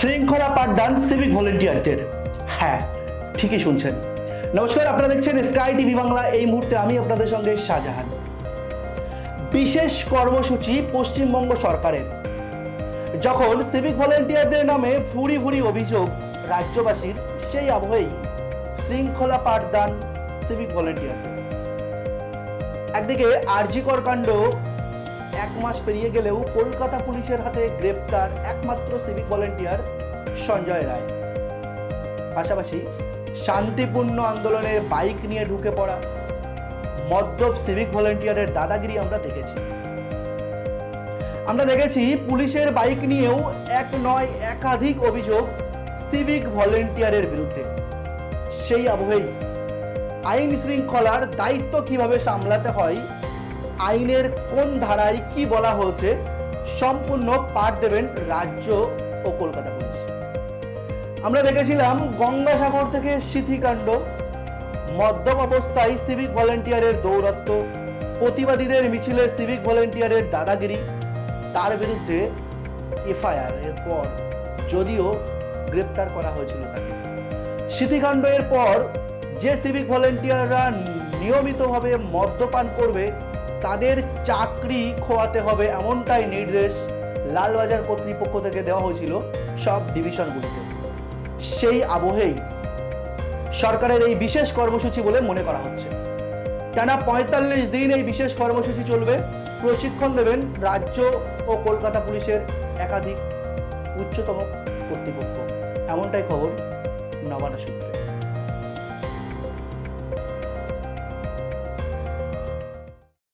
শৃঙ্খলা পাঠদান সিভিক ভলেন্টিয়ারদের হ্যাঁ ঠিকই শুনছেন। নমস্কার, আপনারা দেখছেন স্কাই টিভি বাংলা। এই মুহূর্তে আমি আপনাদের সঙ্গে শাহজাহান। বিশেষ কর্মসূচি পশ্চিমবঙ্গ সরকারের। যখন সিভিক ভলেন্টিয়ারদের নামে ভুরি ভুরি অভিযোগ রাজ্যবাসীর, সেই আবহেই শৃঙ্খলা পাঠদান সিভিক ভলেন্টিয়ারদের একদিকে আরজিকর কাণ্ড এক মাস পেরিয়ে গেলেও কলকাতা পুলিশের হাতে গ্রেপ্তার একমাত্র সিভিক ভলেন্টিয়ার সঞ্জয় রায়। পাশাপাশি শান্তিপূর্ণ আন্দোলনে বাইক নিয়ে ঢুকে পড়া মদ্যপ সিভিক ভলেন্টিয়ারের দাদাগিরি আমরা দেখেছি। আমরা দেখেছি পুলিশের বাইক নিয়েও এক নয় একাধিক অভিযোগ সিভিক ভলেন্টিয়ারের বিরুদ্ধে। সেই আবহেই আইন শৃঙ্খলার দায়িত্ব কীভাবে সামলাতে হয় আইনের কোন ধারায় কি বলা হয়েছে, সম্পূর্ণ পাঠ দেবেন রাজ্য ও কলকাতা পুলিশ। আমরা দেখেছিলাম গঙ্গাসাগর থেকে সিথিকাণ্ড মদ্যপ অবস্থায় সিভিক ভলেন্টিয়ারের দৌরত্ব প্রতিবাদীদের মিছিলে সিভিক ভলেন্টিয়ারের দাদাগিরি, তার বিরুদ্ধে এফআইআর এর পর যদিও গ্রেপ্তার করা হয়েছিল তাকে। স্মৃতিকাণ্ড এর পর যে সিভিক ভলেন্টিয়াররা নিয়মিতভাবে মদ্যপান করবে তাদের চাকরি খোয়াতে হবে এমনটাই নির্দেশ লালবাজার কর্তৃপক্ষ থেকে দেওয়া হয়েছিল সব ডিভিশনগুলিতে সেই আবহেই সরকারের এই বিশেষ কর্মসূচি বলে মনে করা হচ্ছে। টানা পঁয়তাল্লিশ দিন এই বিশেষ কর্মসূচি চলবে, প্রশিক্ষণ দেবেন রাজ্য ও কলকাতা পুলিশের একাধিক উচ্চতম কর্তৃপক্ষ। এমনটাই খবর নবান্ন সূত্রে।